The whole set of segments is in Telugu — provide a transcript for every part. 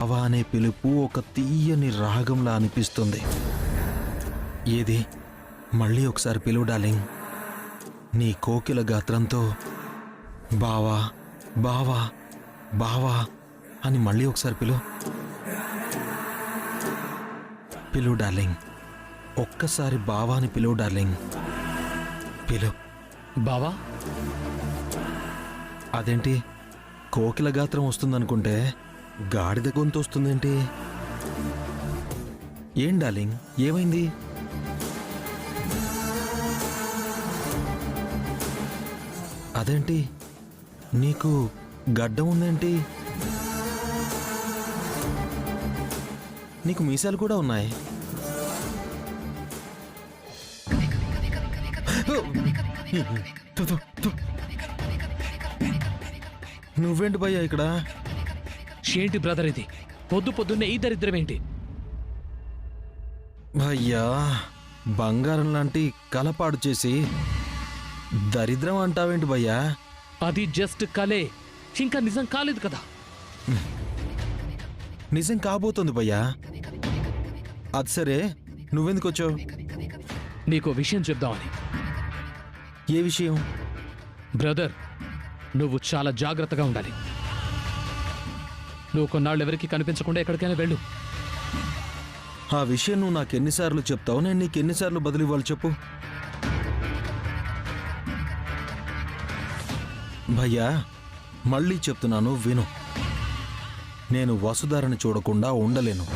బావా అనే పిలుపు ఒక తీయని రాగంలా అనిపిస్తుంది. ఏది? మళ్ళీ ఒకసారి పిలువు డార్లింగ్. నీ కోకిల గాత్రంతో బావా బావా బావా అని మళ్ళీ ఒకసారి పిలువు. పిలువు డార్లింగ్. ఒక్కసారి బావా అని పిలువు డార్లింగ్. పిలువు. బావా? అదేంటి? కోకిల గాత్రం వస్తుందనుకుంటే గాడిద గొంతు వస్తుందేంటి? ఏం డార్లింగ్? ఏమైంది? అదేంటి? నీకు గడ్డం ఉందేంటి? నీకు మీసాలు కూడా ఉన్నాయి. నువ్వేంటి భయ్యా ఇక్కడ? ఏంటి బ్రదర్ ఇది? పొద్దు పొద్దున్నే ఈ దరిద్రం ఏంటి? అయ్యా బంగారం లాంటి కలపాడు చేసి దరిద్రం అంటావేంటి భయ్యా? అది జస్ట్ కలే. ఇంకా నిజం కాలేదు కదా. నిజం కాబోతుంది భయ్యా. అది సరే నువ్వెందుకు వచ్చావు? నీకో విషయం చెప్దామని. ఏ విషయం? బ్రదర్ నువ్వు చాలా జాగ్రత్తగా ఉండాలి. నువ్వు కొన్నాళ్ళు ఎవరికి కనిపించకుండా ఎక్కడికైనా వెళ్ళు. ఆ విషయం నువ్వు నాకు ఎన్నిసార్లు చెప్తావు? నేను నీకు ఎన్నిసార్లు బదులు ఇవ్వాలి చెప్పు. భయ్యా మళ్ళీ చెప్తున్నాను విను. నేను వసుధారని చూడకుండా ఉండలేను.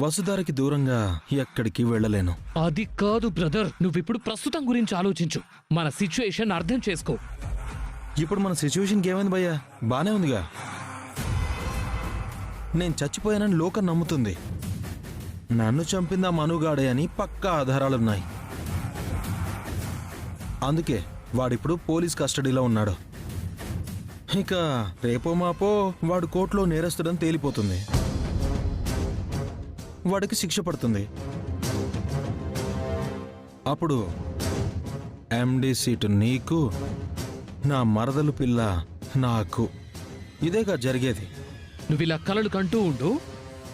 వసుధారకి దూరంగా ఎక్కడికి వెళ్ళలేను. అది కాదు బ్రదర్. నువ్విప్పుడు ప్రస్తుతం గురించి ఆలోచించు. మన సిచ్యుయేషన్ అర్థం చేసుకో. ఇప్పుడు మన సిచ్యువేషన్కి ఏమైంది భయ్యా? బానే ఉందిగా. నేను చచ్చిపోయానని లోకం నమ్ముతుంది. నన్ను చంపిందా మనుగాడే అని పక్కా ఆధారాలున్నాయి అందుకే వాడిప్పుడు పోలీస్ కస్టడీలో ఉన్నాడు. ఇక రేపో మాపో వాడు కోర్టులో నేరస్తుడని తేలిపోతుంది. వాడికి శిక్ష పడుతుంది. అప్పుడు ఎండి సీటు నీకు నా మరదలు పిల్ల నాకు. ఇదేగా జరిగేది. నువ్వు ఇలా కలలు కంటూ ఉండు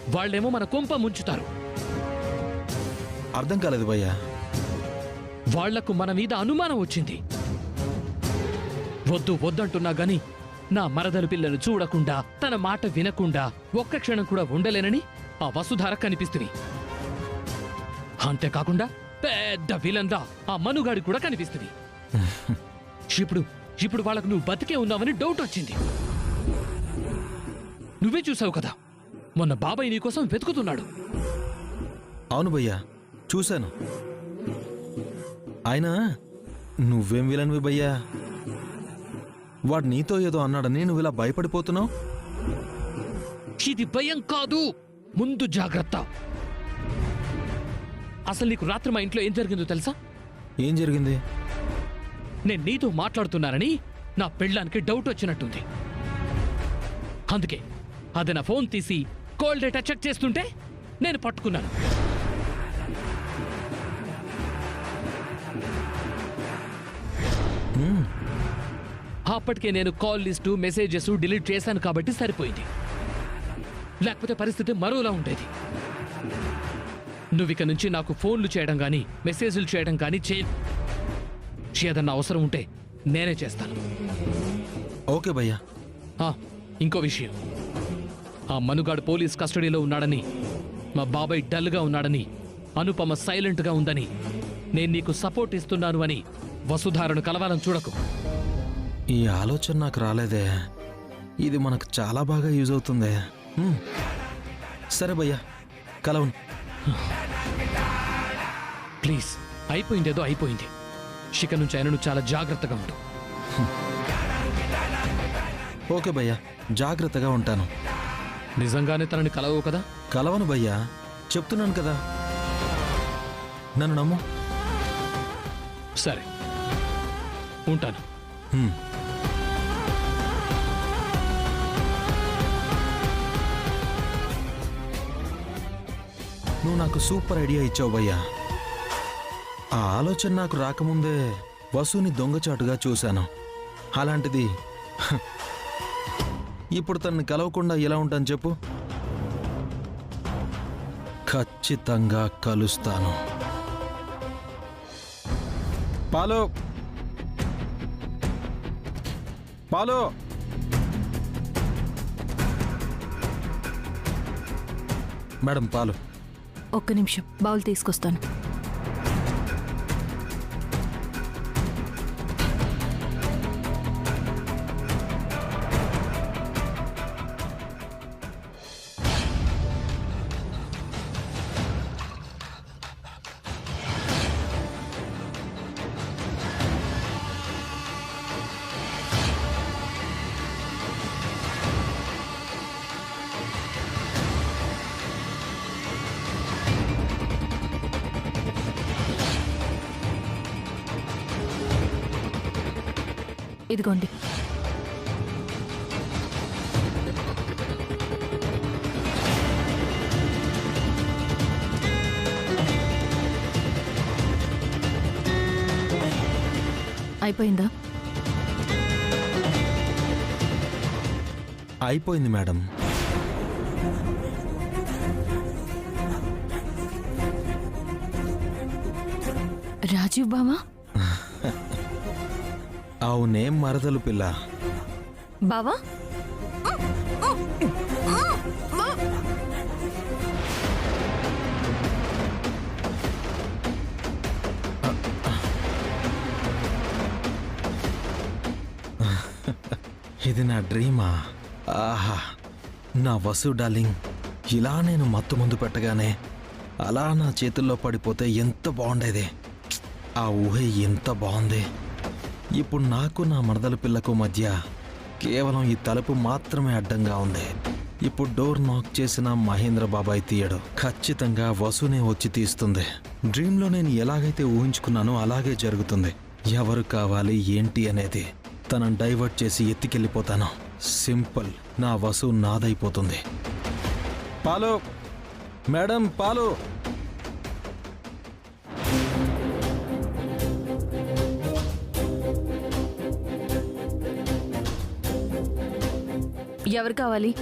వాళ్ళేమో మన కొంప ముంచుతారు. అర్థం కాలేదు భయ్యా. వాళ్ళకు మన మీద అనుమానం వచ్చింది. వద్దు వద్దంటున్నా గాని నా మరదలు పిల్లను చూడకుండా తన మాట వినకుండా ఒక్క క్షణం కూడా ఉండలేనని ఆ వసుధార కనిపిస్తుంది. అంతేకాకుండా పెద్ద విలందా ఆ మనుగాడి కూడా కనిపిస్తుంది. ఇప్పుడు ఇప్పుడు వాళ్ళకు నువ్వు బతికే ఉన్నావని డౌట్ వచ్చింది. నువ్వే చూసావు కదా మొన్న బాబాయ్ నీకోసం వెతుకుతున్నాడు. అవును భయ్యా చూశాను. ఆయన నువ్వేం విలన్వి భయ్యా? వాడు నీతో ఏదో అన్నాడని నువ్వు ఇలా భయపడిపోతున్నావు? ఇది భయం కాదు ముందు జాగ్రత్త. అసలు నీకు రాత్రి మా ఇంట్లో ఏం జరిగిందో తెలుసా? ఏం జరిగింది? నేను నీతో మాట్లాడుతున్నానని నా పెళ్ళానికి డౌట్ వచ్చినట్టుంది. అందుకే అది నా ఫోన్ తీసి కాల్ డేటా చెక్ చేస్తుంటే నేను పట్టుకున్నాను. అప్పటికే నేను కాల్ లిస్టు మెసేజెస్ డిలీట్ చేశాను కాబట్టి సరిపోయింది. లేకపోతే పరిస్థితి మరోలా ఉండేది. నువ్విక నుంచి నాకు ఫోన్లు చేయడం కానీ మెసేజ్లు చేయడం కానీ చే ఏదన్నా అవసరం ఉంటే నేనే చేస్తాను. ఓకే భయ్యా. ఆ, ఇంకో విషయం. ఆ మనుగాడు పోలీస్ కస్టడీలో ఉన్నాడని మా బాబాయ్ డల్గా ఉన్నాడని అనుపమ సైలెంట్గా ఉందని నేను నీకు సపోర్ట్ ఇస్తున్నాను అని వసుధారను కలవాలని చూడకు. ఈ ఆలోచన నాకు రాలేదే. ఇది మనకు చాలా బాగా యూజ్ అవుతుంది. హ్మ్. సరే భయ్యా కలవను ప్లీజ్ అయిపోయిందేదో అయిపోయింది. ఇక నుంచి ఆయన నువ్వు చాలా జాగ్రత్తగా ఉండు. ఓకే భయ్యా జాగ్రత్తగా ఉంటాను. నిజంగానే తనని కలవవు కదా? కలవను భయ్యా చెప్తున్నాను కదా. నన్ను నమ్ము. సరే ఉంటాను. నువ్వు నాకు సూపర్ ఐడియా ఇచ్చావు భయ్యా. ఆ ఆలోచన నాకు రాకముందే వసుని దొంగచాటుగా చూశాను. అలాంటిది ఇప్పుడు తనని కలవకుండా ఎలా ఉంటాను చెప్పు? ఖచ్చితంగా కలుస్తాను. పాలో. పాలో. మేడం పాలు. ఒక్క నిమిషం బౌల్ తీసుకొస్తాను. ఇదిగోండి. అయిపోయిందా? అయిపోయింది మేడం. రాజీవ్ బావా? అవునేం మరదలు పిల్ల. బావా? ఇది నా డ్రీమా. ఆహా నా వసు డార్లింగ్ ఇలా నేను మత్తు ముందు పెట్టగానే అలా నా చేతుల్లో పడిపోతే ఎంత బాగుండేది. ఆ ఊహ ఎంత బాగుంది. ఇప్పుడు నాకు నా మరదల పిల్లకు మధ్య కేవలం ఈ తలుపు మాత్రమే అడ్డంగా ఉంది. ఇప్పుడు డోర్ నాక్ చేసిన మహేంద్ర బాబాయ్ తీయడు. ఖచ్చితంగా వసునే వచ్చి తీస్తుంది. డ్రీంలో నేను ఎలాగైతే ఊహించుకున్నానో అలాగే జరుగుతుంది. ఎవరు కావాలి ఏంటి అనేది తనను డైవర్ట్ చేసి ఎత్తికెళ్ళిపోతాను. సింపుల్ నా వసు నాదైపోతుంది. పాలు. మేడం పాలు. ఎవరు కావాలి?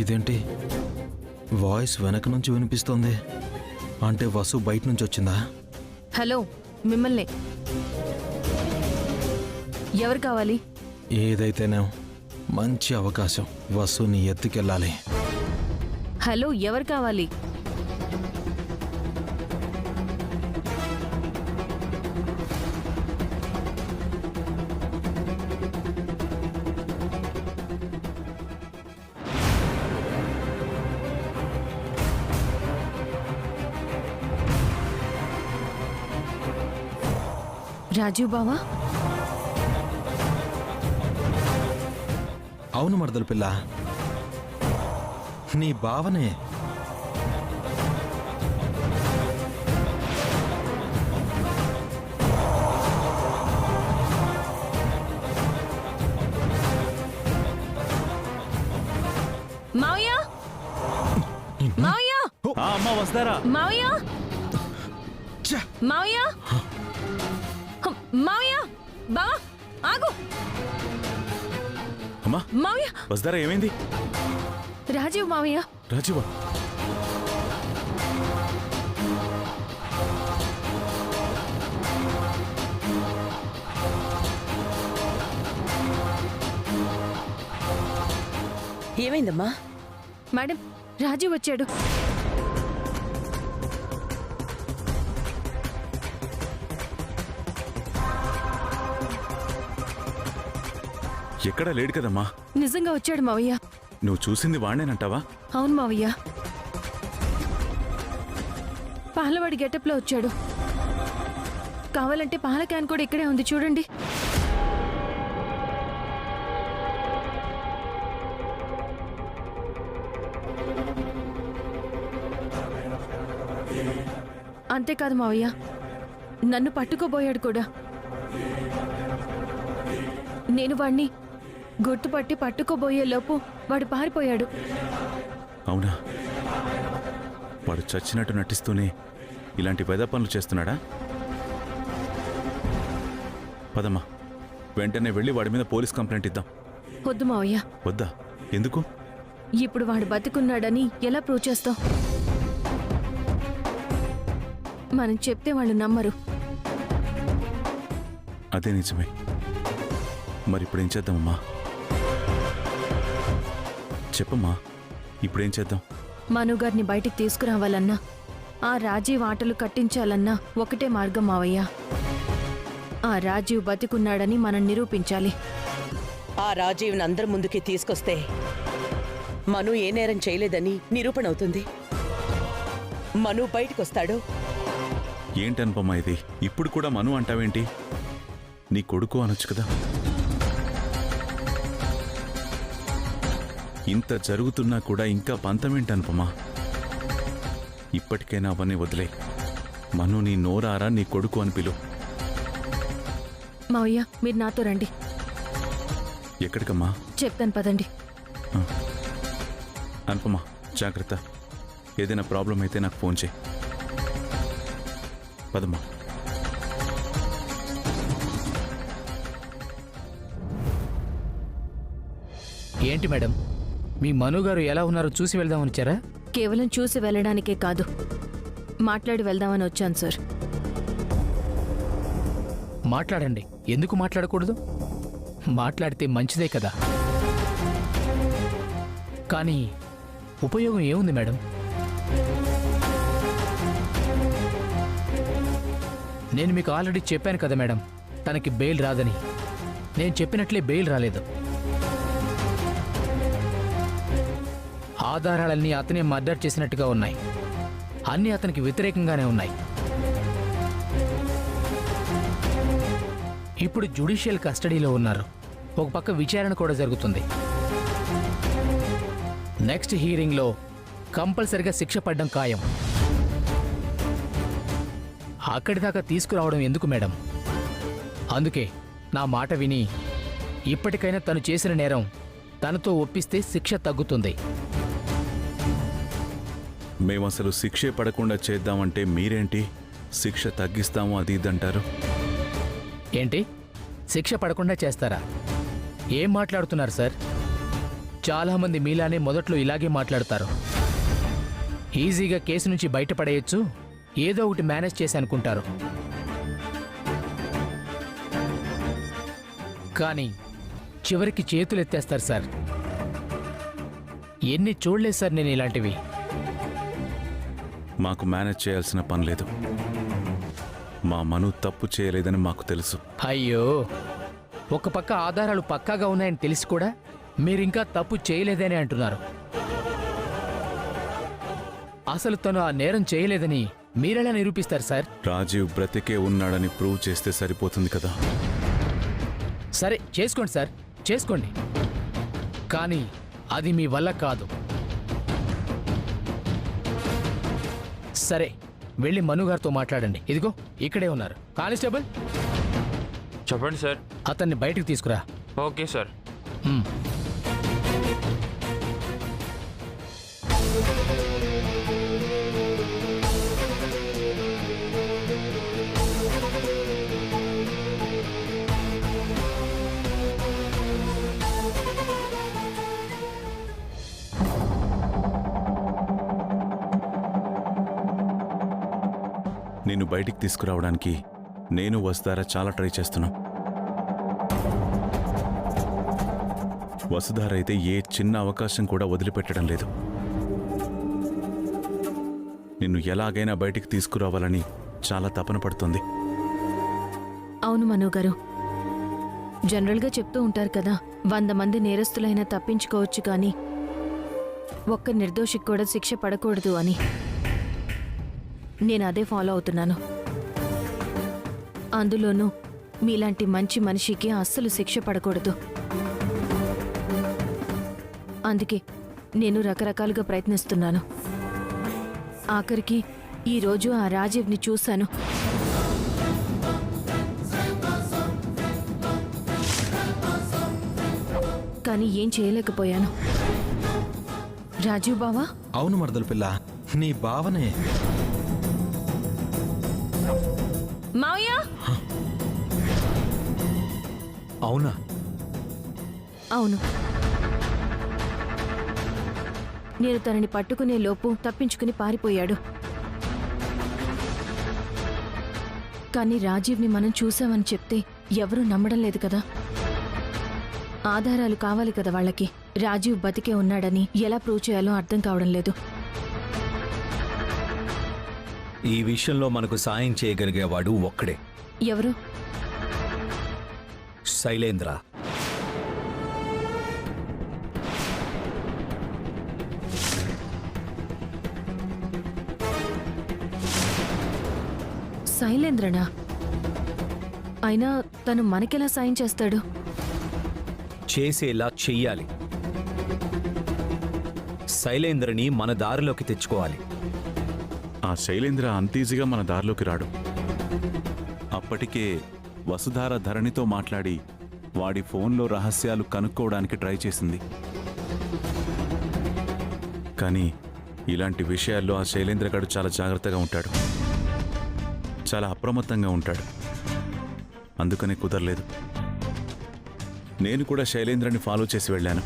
ఇదేంటి? వాయిస్ వెనక నుంచి వినిపిస్తోంది. అంటే వసు బయట నుంచి వచ్చిందా? హలో మిమ్మల్ని. ఎవరు కావాలి? ఏదైతేనే మంచి అవకాశం. వసుని ఎత్తుకెళ్ళాలి. హలో ఎవరు కావాలి? రాజీవ్ బావా? అవును మరదలు పిల్ల. నీ భావనే మావయ్య? మావయ్య? ఆ, అమ్మ వస్తారా? మావయ్య! మావయ్య? వస్తారా? ఏమైంది? రాజీవ్ మావయ్య రాజీవా? ఏమైందమ్మా? మేడం రాజీవ్ వచ్చాడు. ఎక్కడా లేడు కదమ్మా. నిజంగా వచ్చాడు మావయ్య. నువ్వు చూసింది వాణ్ణేనంటావా? అవును మావయ్య. పాలవాడి గెటప్లో వచ్చాడు. కావాలంటే పాల క్యాన్ కూడా ఇక్కడే ఉంది చూడండి. అంతేకాదు మావయ్య నన్ను పట్టుకోబోయాడు కూడా. నేను వాణ్ణి గుర్తుపట్టి పట్టుకోబోయే లోపు వాడు పారిపోయాడు. అవునా? వాడు చచ్చినట్టు నటిస్తూనే ఇలాంటి పెద్ద పనులు చేస్తున్నాడా? పదమ్మా వెంటనే వెళ్ళి వాడి మీద పోలీస్ కంప్లైంట్ ఇద్దాం. వద్దు మావయ్య. వద్దా? ఎందుకు? ఇప్పుడు వాడు బతికున్నాడని ఎలా ప్రూవ్ చేస్తావు మనం చెప్తే వాళ్ళు నమ్మరు. అదే నిజమే. మరి ఇప్పుడు ఏం చేద్దామమ్మా? చెప్పమ్మా ఇప్పుడేం చేద్దాం? మను గారిని బయటికి తీసుకురావాలన్నా ఆ రాజీవ్ ఆటలు కట్టించాలన్నా ఒకటే మార్గం మావయ్య. ఆ రాజీవ్ బతికున్నాడని మనం నిరూపించాలి. ఆ రాజీవ్ని అందరి ముందుకి తీసుకొస్తే మను ఏ నేరం చేయలేదని నిరూపణ అవుతుంది. మను బయటకొస్తాడు. ఏంటనుపమ్మా ఇది? ఇప్పుడు కూడా మను అంటావేంటి? నీ కొడుకు అనొచ్చు కదా. ఇంత జరుగుతున్నా కూడా ఇంకా పంతమేంటనుపమా ఇప్పటికైనా అవన్నీ వదిలే. మను నీ నోరారా నీ కొడుకు అని పిలు. మావయ్య మీరు నాతో రండి. ఎక్కడికమ్మా? చెప్తాను పదండి. అనుపమా జాగ్రత్త. ఏదైనా ప్రాబ్లం అయితే నాకు ఫోన్ చేయి. పదమ్మా. ఏంటి మేడం? మీ మను గారు ఎలా ఉన్నారో చూసి వెళ్దామని వచ్చారా? కేవలం చూసి వెళ్ళడానికే కాదు. మాట్లాడి వెళ్దామని వచ్చాను సార్. మాట్లాడండి. ఎందుకు మాట్లాడకూడదు? మాట్లాడితే మంచిదే కదా. కానీ ఉపయోగం ఏముంది మేడం? నేను మీకు ఆల్రెడీ చెప్పాను కదా మేడం. తనకి బెయిల్ రాదని. నేను చెప్పినట్లే బెయిల్ రాలేదు. ఆధారాలన్నీ అతనే మర్డర్ చేసినట్టుగా ఉన్నాయి. అన్నీ అతనికి వ్యతిరేకంగానే ఉన్నాయి. ఇప్పుడు జ్యుడిషియల్ కస్టడీలో ఉన్నారు. ఒక పక్క విచారణ కూడా జరుగుతుంది. నెక్స్ట్ హీరింగ్లో కంపల్సరిగా శిక్ష పడ్డం ఖాయం. అక్కడి దాకా తీసుకురావడం ఎందుకు మేడం? అందుకే నా మాట విని ఇప్పటికైనా తను చేసిన నేరం తనతో ఒప్పిస్తే శిక్ష తగ్గుతుంది. మేమసలు శిక్షే పడకుండా చేద్దామంటే మీరేంటి? శిక్ష తగ్గిస్తాము అది ఇదంటారు ఏంటి? శిక్ష పడకుండా చేస్తారా? ఏం మాట్లాడుతున్నారు సార్? చాలామంది మీలానే మొదట్లో ఇలాగే మాట్లాడతారు. ఈజీగా కేసు నుంచి బయటపడేయచ్చు ఏదో ఒకటి మేనేజ్ చేసి అనుకుంటారు. కానీ చివరికి చేతులు ఎత్తేస్తారు సార్. ఎన్ని చూడలేదు సార్ నేను ఇలాంటివి. మాకు మేనేజ్ చేయాల్సిన పని లేదు. మా మను తప్పు చేయలేదని మాకు తెలుసు. అయ్యో ఒక పక్క ఆధారాలు పక్కాగా ఉన్నాయని తెలిసి కూడా మీరింకా తప్పు చేయలేదని అంటున్నారు. అసలు తను ఆ నేరం చేయలేదని మీరెలా నిరూపిస్తారు సార్? రాజీవ్ బ్రతికే ఉన్నాడని ప్రూవ్ చేస్తే సరిపోతుంది కదా? సరే చేసుకోండి సార్. చేసుకోండి. కానీ అది మీ వల్ల కాదు. సరే వెళ్ళి మనుగారితో మాట్లాడండి. ఇదిగో ఇక్కడే ఉన్నారు. కానిస్టేబుల్? చెప్పండి సార్. అతన్ని బయటకు తీసుకురా. Okay sir. నేను నిన్ను బయటికి తీసుకురావడానికి నేను వసుధార చాలా ట్రై చేస్తున్నా. వసుధార అయితే ఏ చిన్న అవకాశం కూడా వదిలిపెట్టడం లేదు. నిన్ను ఎలాగైనా బయటికి తీసుకురావాలని చాలా తపన పడుతుంది. అవును మనో గారు జనరల్గా చెప్తూ ఉంటారు కదా వంద మంది నేరస్తులైనా తప్పించుకోవచ్చు కానీ ఒక్క నిర్దోషికి కూడా శిక్ష పడకూడదు అని. నేను అదే ఫాలో అవుతున్నాను. అందులోనూ మీలాంటి మంచి మనిషికి అస్సలు శిక్ష పడకూడదు. అందుకే నేను రకరకాలుగా ప్రయత్నిస్తున్నాను. ఆఖరికి ఈరోజు ఆ రాజీవ్ని చూశాను. కానీ ఏం చేయలేకపోయాను. రాజీవ్ బావా? అవును మరదలు పిల్ల నీ భావనే మావయ్య? అవునా? అవును. నేను తనని పట్టుకునే లోపు తప్పించుకుని పారిపోయాడు. కానీ రాజీవ్ని మనం చూసామని చెప్తే ఎవరూ నమ్మడం లేదు కదా? ఆధారాలు కావాలి కదా వాళ్ళకి. రాజీవ్ బతికే ఉన్నాడని ఎలా ప్రూవ్ చేయాలో అర్థం కావడం లేదు. ఈ విషయంలో మనకు సాయం చేయగలిగేవాడు ఒక్కడే. ఎవరు? శైలేంద్ర. శైలేంద్రనా? అయినా తను మనకెలా సాయం చేస్తాడు? చేసేలా చెయ్యాలి. శైలేంద్రని మన దారిలోకి తెచ్చుకోవాలి. ఆ శైలేంద్ర అంత ఈజీగా మన దారిలోకి రాడు. అప్పటికే వసుధార ధరణితో మాట్లాడి వాడి ఫోన్లో రహస్యాలు కనుక్కోవడానికి ట్రై చేసింది. కానీ ఇలాంటి విషయాల్లో ఆ శైలేంద్ర గడు చాలా జాగ్రత్తగా ఉంటాడు. చాలా అప్రమత్తంగా ఉంటాడు. అందుకనే కుదరలేదు. నేను కూడా శైలేంద్రని ఫాలో చేసి వెళ్ళాను.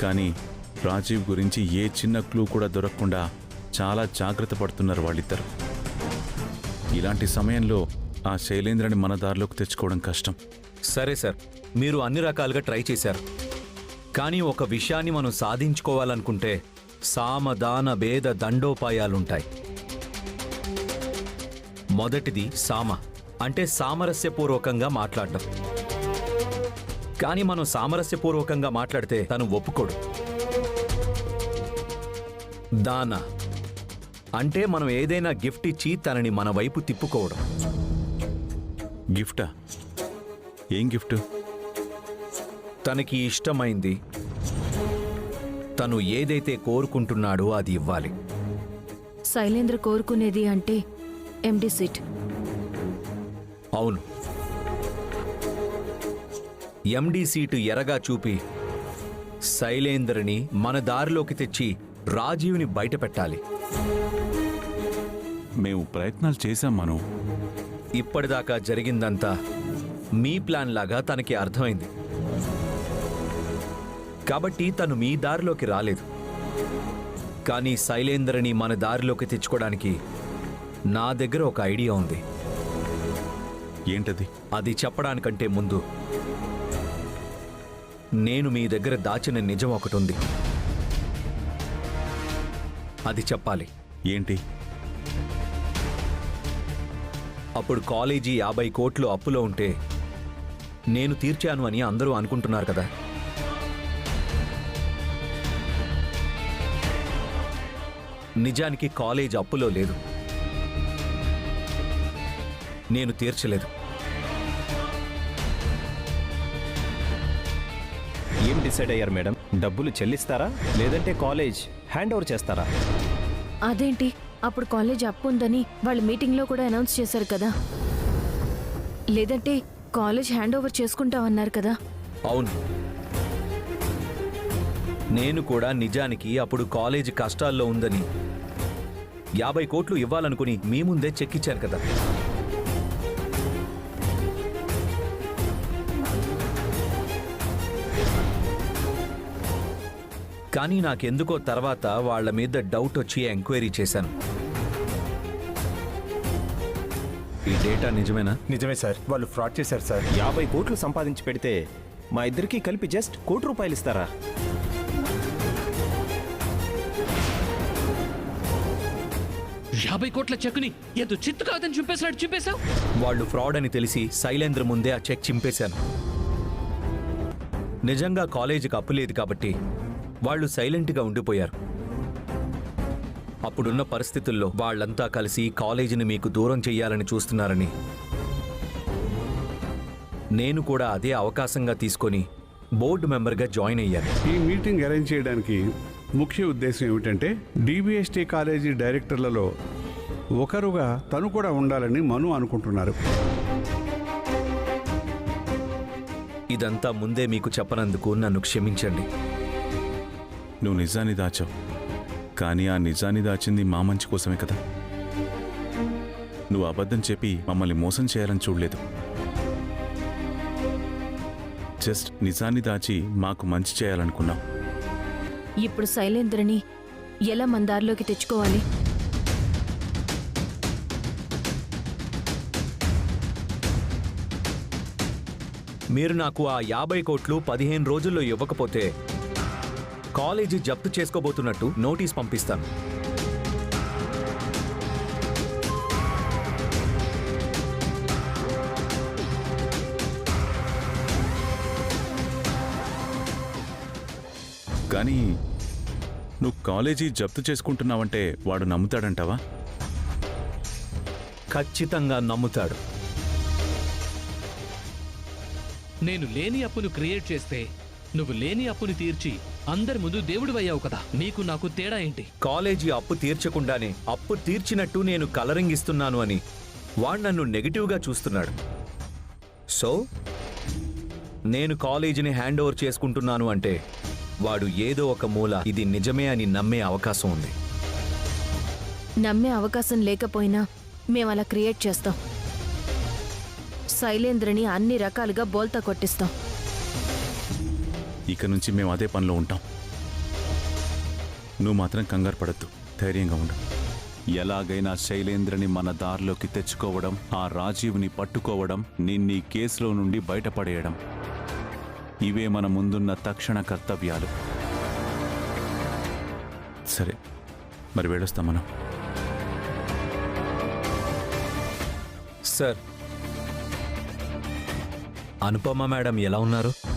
కానీ రాజీవ్ గురించి ఏ చిన్న క్లూ కూడా దొరకకుండా చాలా జాగ్రత్త పడుతున్నారు వాళ్ళిద్దరు. ఇలాంటి సమయంలో ఆ శైలేంద్రని మన దారిలోకి తెచ్చుకోవడం కష్టం. సరే సార్ మీరు అన్ని రకాలుగా ట్రై చేశారు. కానీ ఒక విషయాన్ని మనం సాధించుకోవాలనుకుంటే సామదాన భేద దండోపాయాలుంటాయి. మొదటిది సామ అంటే సామరస్యపూర్వకంగా మాట్లాడడం. కానీ మనం సామరస్యపూర్వకంగా మాట్లాడితే తను ఒప్పుకోడు. దాన అంటే మనం ఏదైనా గిఫ్ట్ ఇచ్చి తనని మన వైపు తిప్పుకోవడం. గిఫ్టా? ఏం గిఫ్ట్? తనకి ఇష్టమైంది. తను ఏదైతే కోరుకుంటున్నాడో అది ఇవ్వాలి. శైలేంద్ర కోరుకునేది అంటే ఎండి సీట్. అవును. ఎండి సీటు ఎరగా చూపి శైలేంద్రని మన దారిలోకి తెచ్చి రాజీవ్ని బయట పెట్టాలి. మేము ప్రయత్నాలు చేశాం మనం. ఇప్పటిదాకా జరిగిందంతా మీ ప్లాన్ లాగా తనకి అర్థమైంది. కాబట్టి తను మీ దారిలోకి రాలేదు. కానీ శైలేంద్రని మన దారిలోకి తెచ్చుకోవడానికి నా దగ్గర ఒక ఐడియా ఉంది. ఏంటది? అది చెప్పడానికంటే ముందు నేను మీ దగ్గర దాచిన నిజం ఒకటి ఉంది. అది చెప్పాలి. ఏంటి? అప్పుడు కాలేజీ యాభై కోట్లు అప్పులో ఉంటే నేను తీర్చాను అని అందరూ అనుకుంటున్నారు కదా. నిజానికి కాలేజ్ అప్పులో లేదు. నేను తీర్చలేదు. ఏం డిసైడ్ అయ్యారు మేడం? డబ్బులు చెల్లిస్తారా? లేదంటే కాలేజ్ హ్యాండ్ ఓవర్ చేస్తారా? అదేంటి? అప్పుడు కాలేజ్ అప్పు ఉందని వాళ్ళు మీటింగ్లో కూడా అనౌన్స్ చేశారు కదా. లేదంటే కాలేజ్ హ్యాండ్ ఓవర్ చేసుకుంటామన్నారు కదా. అవును. నేను కూడా నిజానికి అప్పుడు కాలేజ్ కష్టాల్లో ఉందని. యాభై కోట్లు ఇవ్వాలనుకుని మీ ముందే చెక్ కదా. కానీ నాకెందుకో తర్వాత వాళ్ళ మీద డౌట్ వచ్చి ఎంక్వైరీ చేశాను. ఈ డేటా నిజమేనా? నిజమే సార్. వాళ్ళు ఫ్రాడ్ చేశారు సార్. యాభై కోట్లు సంపాదించి పెడితే మా ఇద్దరికి కలిపి జస్ట్ కోటి రూపాయలు ఇస్తారా? యాభై కోట్ల చెక్కుని ఎంతో చిత్తు కాదని చూపేసినట్టు చూపేశావు? వాళ్ళు ఫ్రాడ్ అని తెలిసి శైలేంద్ర ముందే ఆ చెక్ చింపేశాను. నిజంగా కాలేజీకి అప్పు లేదు కాబట్టి వాళ్ళు సైలెంట్గా ఉండిపోయారు. అప్పుడున్న పరిస్థితుల్లో వాళ్ళంతా కలిసి కాలేజీని మీకు దూరం చెయ్యాలని చూస్తున్నారని. నేను కూడా అదే అవకాశంగా తీసుకొని బోర్డు మెంబర్గా జాయిన్ అయ్యాను. ఈ మీటింగ్ అరేంజ్ చేయడానికి ముఖ్య ఉద్దేశం ఏమిటంటే డిబిఎస్టీ కాలేజీ డైరెక్టర్లలో ఒకరుగా తను కూడా ఉండాలని మను అనుకుంటున్నారు. ఇదంతా ముందే మీకు చెప్పనందుకు నన్ను క్షమించండి. నువ్వు నిజాన్ని దాచావు. కానీ ఆ నిజాన్ని దాచింది మా మంచి కోసమే కదా. నువ్వు అబద్ధం చెప్పి మమ్మల్ని మోసం చేయాలని చూడలేదు. జస్ట్ నిజాన్ని దాచి మాకు మంచి చేయాలనుకున్నాం. ఇప్పుడు శైలేంద్రని ఎలా మన దారిలోకి తెచ్చుకోవాలి? మీరు నాకు ఆ యాభై కోట్లు పదిహేను రోజుల్లో ఇవ్వకపోతే కాలేజీ జప్తు చేసుకోబోతున్నట్టు నోటీస్ పంపిస్తాను. కానీ నువ్వు కాలేజీ జప్తు చేసుకుంటున్నావంటే వాడు నమ్ముతాడంటావా? ఖచ్చితంగా నమ్ముతాడు. నేను లేని అప్పును క్రియేట్ చేస్తే నువ్వు లేని అప్పుని తీర్చి అందరి ముందు దేవుడు అయ్యావు కదా. నీకు నాకు తేడా ఏంటి? కాలేజీ అప్పు తీర్చకుండానే అప్పు తీర్చినట్టు నేను కలరింగ్ ఇస్తున్నాను అని వాడు నన్ను నెగిటివ్గా చూస్తున్నాడు. సో నేను కాలేజీని హ్యాండ్ ఓవర్ చేసుకుంటున్నాను అంటే వాడు ఏదో ఒక మూల ఇది నిజమే అని నమ్మే అవకాశం ఉంది. నమ్మే అవకాశం లేకపోయినా మేము అలా క్రియేట్ చేస్తాం. శైలేంద్రని అన్ని రకాలుగా బోల్తా కొట్టిస్తాం. ఇక నుంచి మేము అదే పనిలో ఉంటాం. నువ్వు మాత్రం కంగారు పడద్దు. ధైర్యంగా ఉండు. ఎలాగైనా శైలేంద్రని మన దారిలోకి తెచ్చుకోవడం ఆ రాజీవ్ని పట్టుకోవడం నిన్నీ కేసులో నుండి బయటపడేయడం. ఇవే మన ముందున్న తక్షణ కర్తవ్యాలు. సరే మరి వెళ్ళొస్తాం మనం. సార్ అనుపమ మేడం ఎలా ఉన్నారు?